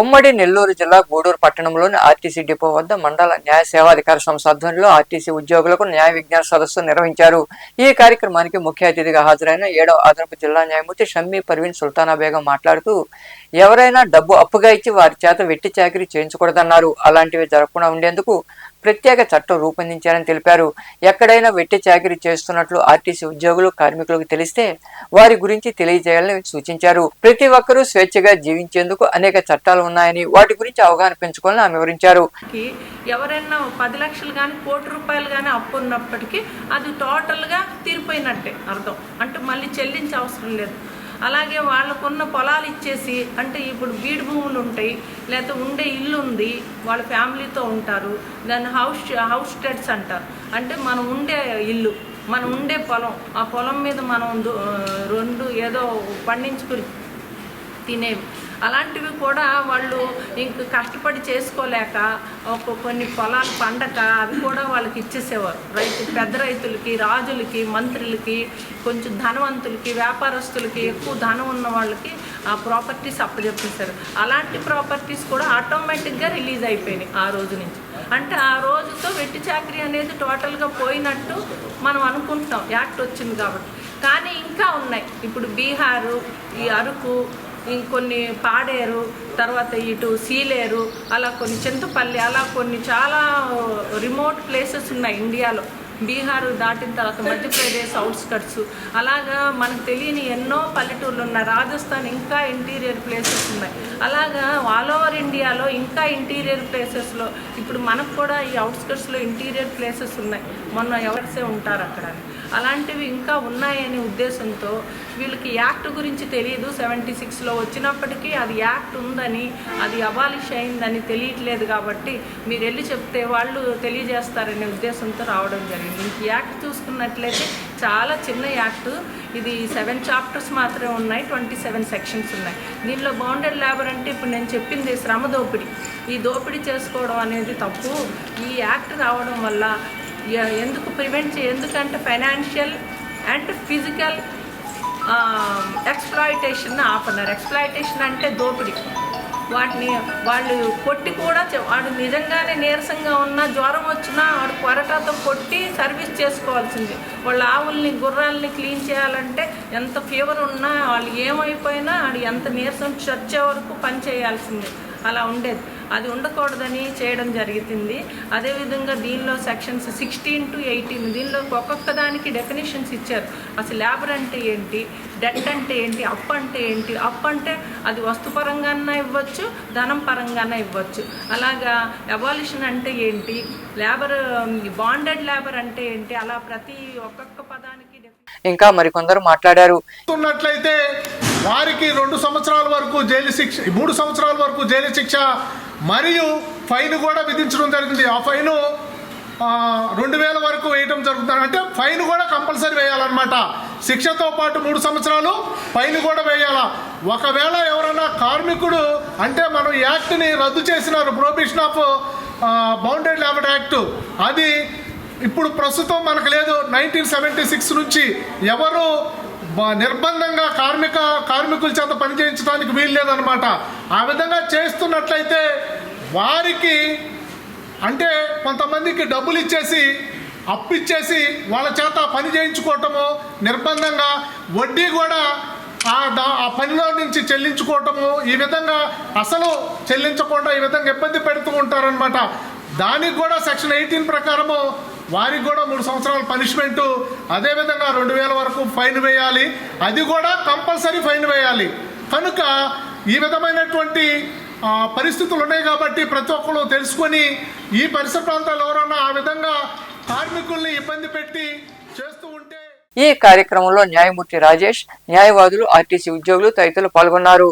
ఉమ్మడి నెల్లూరు జిల్లా గూడూరు పట్టణంలోని ఆర్టీసీ డిపో వద్ద మండల న్యాయ సేవాధికార సంస్థ ఆధ్వర్యంలో ఆర్టీసీ ఉద్యోగులకు న్యాయ విజ్ఞాన సదస్సు నిర్వహించారు. ఈ కార్యక్రమానికి ముఖ్య అతిథిగా హాజరైన ఏడవ అదనపు జిల్లా న్యాయమూర్తి షమ్మీ పర్వీన్ సుల్తానా బేగం మాట్లాడుతూ ఎవరైనా డబ్బు అప్పుగా ఇచ్చి వారి చేత వెట్టి చాకరీ చేయించకూడదన్నారు. అలాంటివి జరగకుండా ఉండేందుకు ప్రత్యేక చట్టం రూపొందించారని తెలిపారు. ఎక్కడైనా వెట్టి చాకరీ చేస్తున్నట్లు ఆర్టీసీ ఉద్యోగులు కార్మికులకు తెలిస్తే వారి గురించి తెలియజేయాలని సూచించారు. ప్రతి ఒక్కరూ స్వేచ్ఛగా జీవించేందుకు అనేక చట్టాలు ఉన్నాయని వాటి గురించి అవగాహన పెంచుకోవాలని ఆమె వివరించారు. ఎవరైనా పది లక్షలు కానీ కోటి రూపాయలు కానీ అప్పు ఉన్నప్పటికీ అది టోటల్గా తీరిపోయినట్టే అర్థం. అంటే మళ్ళీ చెల్లించే అవసరం లేదు. అలాగే వాళ్ళకున్న పొలాలు ఇచ్చేసి అంటే ఇప్పుడు బీడు భూములు ఉంటాయి లేకపోతే ఉండే ఇల్లు ఉంది వాళ్ళ ఫ్యామిలీతో ఉంటారు దాన్ని హౌస్ హౌస్ స్టెడ్స్ అంటారు. అంటే మనం ఉండే ఇల్లు మనం ఉండే పొలం ఆ పొలం మీద మనం రెండు ఏదో పండించుకుని తినేవి. అలాంటివి కూడా వాళ్ళు ఇంక కష్టపడి చేసుకోలేక ఒక కొన్ని పొలాలు పండక అవి కూడా వాళ్ళకి ఇచ్చేసేవారు. రైతు పెద్ద రైతులకి రాజులకి మంత్రులకి కొంచెం ధనవంతులకి వ్యాపారస్తులకి ఎక్కువ ధనం ఉన్న వాళ్ళకి ఆ ప్రాపర్టీస్ అప్పచెప్పేశారు. అలాంటి ప్రాపర్టీస్ కూడా ఆటోమేటిక్గా రిలీజ్ అయిపోయినాయి ఆ రోజు నుంచి. అంటే ఆ రోజుతో వెట్టి చాకరీ అనేది టోటల్గా పోయినట్టు మనం అనుకుంటున్నాం. యాక్ట్ వచ్చింది కాబట్టి. కానీ ఇంకా ఉన్నాయి. ఇప్పుడు బీహారు ఈ అరకు ఇంకొన్ని పాడేరు తర్వాత ఇటు సీలేరు అలా కొన్ని చింతపల్లి అలా కొన్ని చాలా రిమోట్ ప్లేసెస్ ఉన్నాయి ఇండియాలో. బీహార్ దాటిన తర్వాత మధ్యప్రదేశ్ అవుట్స్కట్స్ అలాగా మనకు తెలియని ఎన్నో పల్లెటూర్లు ఉన్నాయి. రాజస్థాన్ ఇంకా ఇంటీరియర్ ప్లేసెస్ ఉన్నాయి. అలాగా ఆల్ ఓవర్ ఏరియాలో ఇంకా ఇంటీరియర్ ప్లేసెస్లో ఇప్పుడు మనకు కూడా ఈ అవుట్స్కట్స్లో ఇంటీరియర్ ప్లేసెస్ ఉన్నాయి. మొన్న ఎవరిసే ఉంటారు అక్కడ. అలాంటివి ఇంకా ఉన్నాయనే ఉద్దేశంతో వీళ్ళకి యాక్ట్ గురించి తెలియదు. సెవెంటీ సిక్స్లో వచ్చినప్పటికీ అది యాక్ట్ ఉందని అది అబాలిష్ అయిందని తెలియట్లేదు కాబట్టి మీరు వెళ్ళి చెప్తే వాళ్ళు తెలియజేస్తారనే ఉద్దేశంతో రావడం జరిగింది. ఈ యాక్ట్ చూసుకున్నట్లయితే చాలా చిన్న యాక్ట్. ఇది సెవెన్ చాప్టర్స్ మాత్రమే ఉన్నాయి ట్వంటీ సెవెన్ సెక్షన్స్ ఉన్నాయి. దీనిలో బౌండెడ్ లేబర్ అంటే ఇప్పుడు నేను చెప్పింది శ్రమ దోపిడీ. ఈ దోపిడీ చేసుకోవడం అనేది తప్పు. ఈ యాక్ట్ రావడం వల్ల ఎందుకు ప్రివెంట్ చే ఎందుకంటే ఫైనాన్షియల్ అండ్ ఫిజికల్ ఎక్స్ప్లాయిటేషన్ ఆపన్నారు ఎక్స్ప్లాయిటేషన్ అంటే దోపిడీ. వాటిని వాళ్ళు కొట్టి కూడా వాడు నిజంగానే నీరసంగా ఉన్నా జ్వరం వచ్చినా వాడు కొరటాతో కొట్టి సర్వీస్ చేసుకోవాల్సింది. వాళ్ళ ఆవుల్ని గుర్రాలని క్లీన్ చేయాలంటే ఎంత ఫీవర్ ఉన్నా వాళ్ళు ఏమైపోయినా వాడు ఎంత నీరసం చచ్చే వరకు పని చేయాల్సిందే. అలా ఉండేది. అది ఉండకూడదని చేయడం జరుగుతుంది అదేవిధంగా దీనిలో సెక్షన్స్ సిక్స్టీన్ టు ఎయిటీన్ దీనిలో ఒక్కొక్క దానికి డెఫినేషన్స్ ఇచ్చారు. అసలు లేబర్ అంటే ఏంటి? డెట్ అంటే ఏంటి? అప్ అంటే ఏంటి? అప్ అంటే అది వస్తుపరంగానే ఇవ్వచ్చు ధనం పరంగానే ఇవ్వచ్చు. అలాగా అబాలిషన్ అంటే ఏంటి? లేబర్ బాండెడ్ లేబర్ అంటే ఏంటి? అలా ప్రతి ఒక్కొక్క ఇంకా మరికొందరు మాట్లాడారు. వారికి రెండు సంవత్సరాల వరకు జైలు శిక్ష మూడు సంవత్సరాల వరకు జైలు శిక్ష మరియు ఫైన్ కూడా విధించడం జరిగింది. ఆ ఫైన్ రెండు వేల వరకు వేయటం జరుగుతుంది. అంటే ఫైన్ కూడా కంపల్సరీ వేయాలన్నమాట. శిక్షతో పాటు మూడు సంవత్సరాలు ఫైన్ కూడా వేయాలా. ఒకవేళ ఎవరైనా కార్మికుడు అంటే మనం యాక్ట్ని రద్దు చేసినారు prohibition of bounded labour act అది ఇప్పుడు ప్రస్తుతం మనకు లేదు. నైన్టీన్ సెవెంటీ సిక్స్ నుంచి ఎవరు నిర్బంధంగా కార్మిక కార్మికుల చేత పనిచేయించడానికి వీలు లేదనమాట ఆ విధంగా చేస్తున్నట్లయితే వారికి అంటే కొంతమందికి డబ్బులు ఇచ్చేసి అప్పు ఇచ్చేసి వాళ్ళ చేత పని చేయించుకోవటము నిర్బంధంగా వడ్డీ కూడా ఆ దా ఆ పనిలో నుంచి చెల్లించుకోవటము ఈ విధంగా అసలు చెల్లించకుండా ఈ విధంగా ఇబ్బంది పెడుతూ ఉంటారనమాట దానికి కూడా సెక్షన్ ఎయిటీన్ ప్రకారము వారికి కూడా మూడు సంవత్సరాల పనిష్మెంటు అదేవిధంగా రెండు వేల వరకు ఫైన్ వేయాలి. అది కూడా కంపల్సరీ ఫైన్ వేయాలి. కనుక ఈ విధమైనటువంటి పరిస్థితులు ఉన్నాయి కాబట్టి ప్రతి ఒక్కరు తెలుసుకొని ఈ పరిసర ప్రాంతాల్లో ఎవరన్నా ఆ విధంగా కార్మికుల్ని ఇబ్బంది పెట్టి చేస్తూ ఉంటే ఈ కార్యక్రమంలో న్యాయమూర్తి రాజేష్ న్యాయవాదులు ఆర్టీసీ ఉద్యోగులు తదితరులు పాల్గొన్నారు.